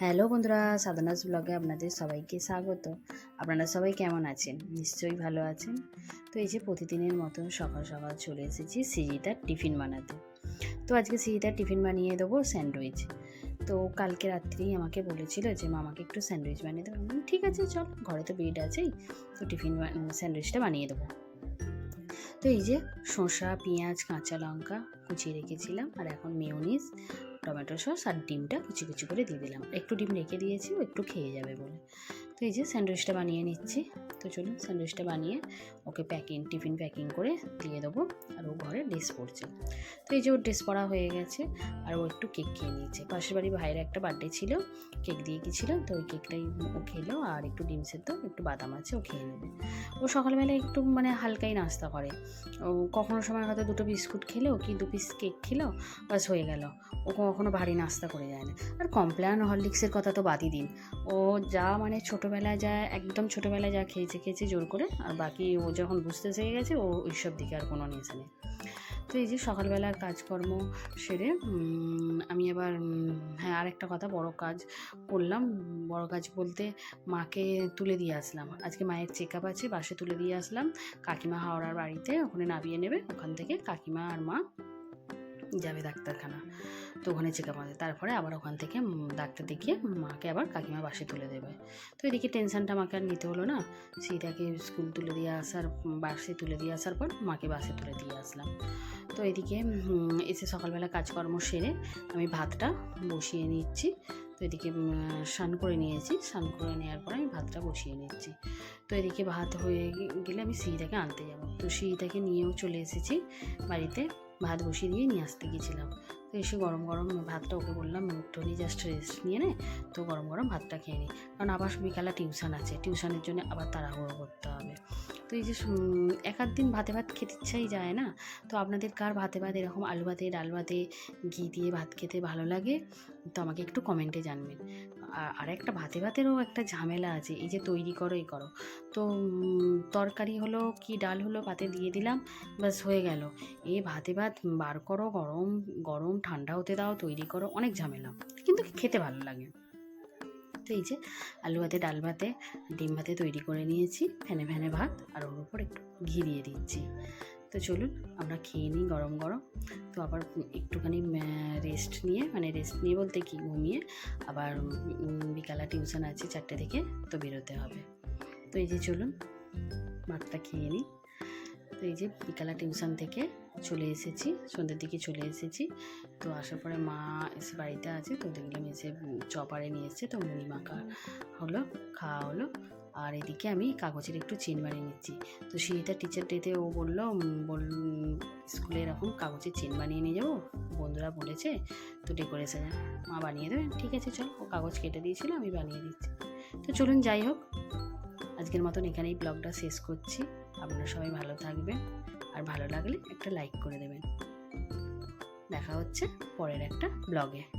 Hello বন্ধুরা, সাধনাস ব্লগে আপনাদের সবাইকে স্বাগত। আপনারা সবাই কেমন আছেন? নিশ্চয়ই ভালো আছেন। তো এই যে প্রতিদিনের মতন সকাল সকাল চলে এসেছি সিজিতার টিফিন বানাতে। তো আজকে সিজিতার টিফিন বানিয়ে দেবো স্যান্ডউইচ। তো কালকে রাত্রেই আমাকে বলেছিল যে মা আমাকে একটু স্যান্ডউইচ বানিয়ে দেবো ঠিক আছে, চল, ঘরে তো ব্রেড আছেই। তো টিফিন স্যান্ডউইচটা বানিয়ে দেবো। তো এই যে শসা, পেঁয়াজ, কাঁচা লঙ্কা কুচিয়ে রেখেছিলাম আর এখন মেয়নিস টমেটো সস আর ডিমটা কুচি কুচি করে দিয়ে দিলাম। একটু ডিম রেখে দিয়েছি একটু খেয়ে যাবে বলে। তো এই যে স্যান্ডউইচটা বানিয়ে নিচ্ছি। তো চলুন স্যান্ডউইচটা বানিয়ে ওকে প্যাকিং, টিফিন প্যাকিং করে দিয়ে দেবো আর ও ঘরে ড্রেস পরছে। তো এই যে ওর ড্রেস পরা হয়ে গেছে আর ও একটু কেক খেয়ে নিয়েছে। পাশের বাড়ি ভাইয়ের একটা বার্থডে ছিল, কেক দিয়ে গেছিল তো ওই কেকটাই ও খেলো আর একটু ডিম সেদ্ধ, একটু বাদাম আছে ও খেয়ে নেবে। ও সকালবেলা একটু মানে হালকাই নাস্তা করে। ও কখনো সময় হয়তো দুটো বিস্কুট খেলো কি দু পিস কেক খেলো বাস হয়ে গেল। ও কখনো ভারী নাস্তা করে যায় না। আর কমপ্ল্যান হরলিক্সের কথা তো বাদই দিন। ও যা মানে ছোটোবেলায় যা, একদম ছোটোবেলায় যা খেয়েছে খেয়েছে জোর করে, আর বাকি ও যখন বুঝতে শিখে গেছে, ও ওইসব দিকে আর কোনো নেশা নেই। তো এই যে সকালবেলার কাজকর্ম সেরে আমি আবার হ্যাঁ আরেকটা কথা, বড় কাজ করলাম। বড় কাজ বলতে মাকে তুলে দিয়ে আসলাম। আজকে মায়ের চেক আপ আছে, বাসে তুলে দিয়ে আসলাম। কাকিমা হাওড়ার বাড়িতে, ওখানে নামিয়ে নেবে। ওখান থেকে কাকিমা আর মা যাবে ডাক্তারখানা। তো ওখানে চেক আপ তারপরে আবার ওখান থেকে ডাক্তার দেখিয়ে মাকে আবার কাকিমা বাসে তুলে দেবে। তো এদিকে টেনশনটা আমাকে আর নিতে হলো না। সেইটাকে স্কুল তুলে দিয়ে আসার বাসে তুলে দিয়ে আসার পর মাকে বাসে তুলে দিয়ে আসলাম। তো এদিকে এসে সকালবেলা কাজকর্ম সেরে আমি ভাতটা বসিয়ে নিচ্ছি। তো এদিকে স্নান করে নিয়েছি। স্নান করে নেওয়ার পরে আমি ভাতটা বসিয়ে নিচ্ছি। তো এদিকে ভাত হয়ে গেলে আমি সিঁড়িটাকে আনতে যাব। তো সিঁড়িটাকে নিয়েও চলে এসেছি বাড়িতে। ভাত বসিয়ে দিয়ে নিয়ে আসতে গিয়েছিলাম তো এসে গরম গরম ভাতটা ওকে বললাম একটুখানি জাস্ট রেস্ট নিয়ে নে, তো গরম গরম ভাতটা খেয়ে নিই কারণ আবার বিকালে টিউশন আছে, টিউশনের জন্য আবার তাড়াহুড়ো করতে হবে। তো এই যে এক আধ দিন ভাতে ভাত খেতে ইচ্ছাই যায় না। তো আপনাদের কার ভাতে ভাত এরকম আলু ভাতে, ডাল ভাতে, ঘি দিয়ে ভাত খেতে ভালো লাগে? তো আমাকে একটু কমেন্টে জানবেন। আর একটা ভাতে ভাতেরও একটা ঝামেলা আছে, এই যে তৈরি করো, এই করো। তো তরকারি হলো কি ডাল হলো পাতে দিয়ে দিলাম, ব্যাস হয়ে গেল। এ ভাতে ভাত বার করো, গরম গরম, ঠান্ডা হতে দাও, তৈরি করো, অনেক ঝামেলা। কিন্তু খেতে ভালো লাগে। তো এই যে আলু ভাতে ডাল ভাতে ডিম ভাতে তৈরি করে নিয়েছি। ফ্যানে ফ্যানে ভাত আর ওর উপর একটু ঘি দিয়ে দিচ্ছি। তো চলুন আমরা খেয়ে নিই গরম গরম। তো আবার একটুখানি রেস্ট নিয়ে মানে রেস্ট নিয়ে বলতে কি, ঘুমিয়ে আবার বিকালে টিউশন আছে চারটে থেকে, তো বেরোতে হবে। তো এই যে চলুন ভাতটা খেয়ে নিই। তো এই যে বিকালা টিউশন থেকে চলে এসেছি, সন্ধ্যের দিকে চলে এসেছি। তো আসার পরে মা এসে বাড়িতে আছে, তো দেখলাম এসে চপারে নিয়ে এসছে, তো মুড়ি মাখা হলো, খাওয়া হলো। আর এদিকে আমি কাগজের একটু চেন বানিয়ে নিচ্ছি। তো সেইটা টিচার ডেতে ও বলল বল, স্কুলে এরকম কাগজের চেন বানিয়ে নিয়ে যাব। বন্ধুরা বলেছে, তো ডেকোরেশনে মা বানিয়ে দেবে। ঠিক আছে, চল। ও কাগজ কেটে দিয়েছিল, আমি বানিয়ে দিচ্ছি। তো চলুন, যাই হোক। আজকের মতন এখানেই ব্লগটা শেষ করছি। আপনারা সবাই ভালো থাকবেন আর ভালো লাগলে একটা লাইক করে দেবেন। দেখা হচ্ছে পরের একটা ব্লগে